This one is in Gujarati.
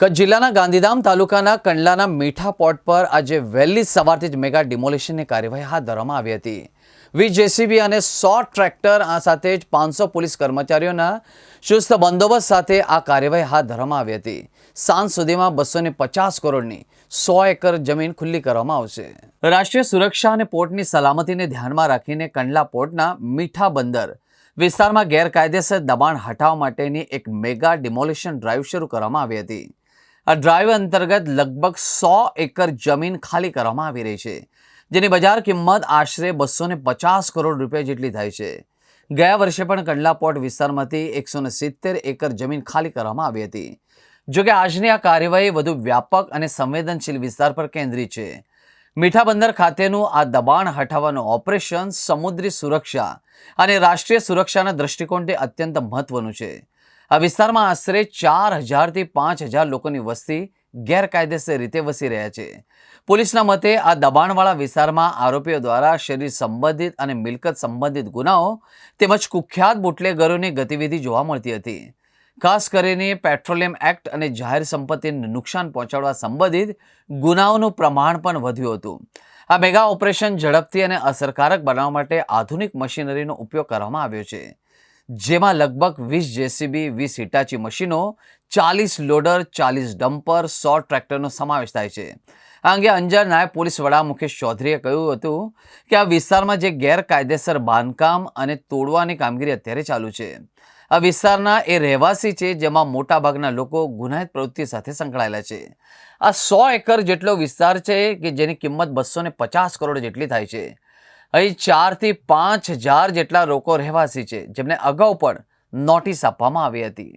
કચ્છ જિલ્લાના ગાંધીધામ તાલુકાના કંડલાના મીઠા પોર્ટ પર આજે વહેલી સવારથી જ મેગા ડિમોલિશનની કાર્યવાહી હાથ ધરવામાં આવી હતી. વીસ જેસીબી અને સો ટ્રેક્ટર આ સાથે જ પાંચસો પોલીસ કર્મચારીઓના ચુસ્ત બંદોબસ્ત સાથે આ કાર્યવાહી હાથ ધરવામાં આવી હતી. સાંજ સુધીમાં બસો પચાસ કરોડની સો એકર જમીન ખુલ્લી કરવામાં આવશે. રાષ્ટ્રીય સુરક્ષા અને પોર્ટની સલામતીને ધ્યાનમાં રાખીને કંડલા પોર્ટના મીઠા બંદર વિસ્તારમાં ગેરકાયદેસર દબાણ હટાવવા માટેની એક મેગા ડિમોલિશન ડ્રાઈવ શરૂ કરવામાં આવી હતી. આ ડ્રાઈવ અંતર્ગત લગભગ સો એકર જમીન ખાલી કરવામાં આવી રહી છે, જેની બજાર કિંમત આશરે બસો ને પચાસ કરોડ રૂપિયા જેટલી થાય છે. ગયા વર્ષે પણ કંડલા પોર્ટ વિસ્તારમાંથી એકસો ને સિત્તેર એકર જમીન ખાલી કરવામાં આવી હતી. જોકે આજની આ કાર્યવાહી વધુ વ્યાપક અને સંવેદનશીલ વિસ્તાર પર કેન્દ્રિત છે. મીઠા બંદર ખાતેનું આ દબાણ હટાવવાનું ઓપરેશન સમુદ્રી સુરક્ષા અને રાષ્ટ્રીય સુરક્ષાના દ્રષ્ટિકોણથી અત્યંત મહત્વનું છે. આ વિસ્તારમાં આશરે ચાર હજારથી પાંચ હજાર લોકોની વસ્તી ગેરકાયદેસર રીતે વસી રહ્યા છે. પોલીસના મતે આ દબાણવાળા વિસ્તારમાં આરોપીઓ દ્વારા શરીર સંબંધિત અને મિલકત સંબંધિત ગુનાઓ તેમજ કુખ્યાત બુટલેગરોની ગતિવિધિ જોવા મળતી હતી. ખાસ કરીને પેટ્રોલિયમ એક્ટ અને જાહેર સંપત્તિને નુકસાન પહોંચાડવા સંબંધિત ગુનાઓનું પ્રમાણ પણ વધ્યું હતું. આ મેગા ઓપરેશન ઝડપથી અને અસરકારક બનાવવા માટે આધુનિક મશીનરીનો ઉપયોગ કરવામાં આવ્યો છે. જેમાં લગભગ વીસ જેસીબી, વીસ હિટાચી મશીનો, ચાલીસ લોડર, ચાલીસ ડમ્પર, સો ટ્રેક્ટરનો સમાવેશ થાય છે. આ અંગે અંજાર નાયબ પોલીસ વડા મુકેશ ચૌધરીએ કહ્યું હતું કે આ વિસ્તારમાં જે ગેરકાયદેસર બાંધકામ અને તોડવાની કામગીરી અત્યારે ચાલુ છે. આ વિસ્તારના એ રહેવાસી છે જેમાં મોટાભાગના લોકો ગુનાહિત પ્રવૃત્તિ સાથે સંકળાયેલા છે. આ સો એકર જેટલો વિસ્તાર છે કે જેની કિંમત બસો ને પચાસ કરોડ જેટલી થાય છે. અહીં ચારથી પાંચ હજાર જેટલા લોકો રહેવાસી છે, જેમને અગાઉ પણ નોટિસ આપવામાં આવી હતી.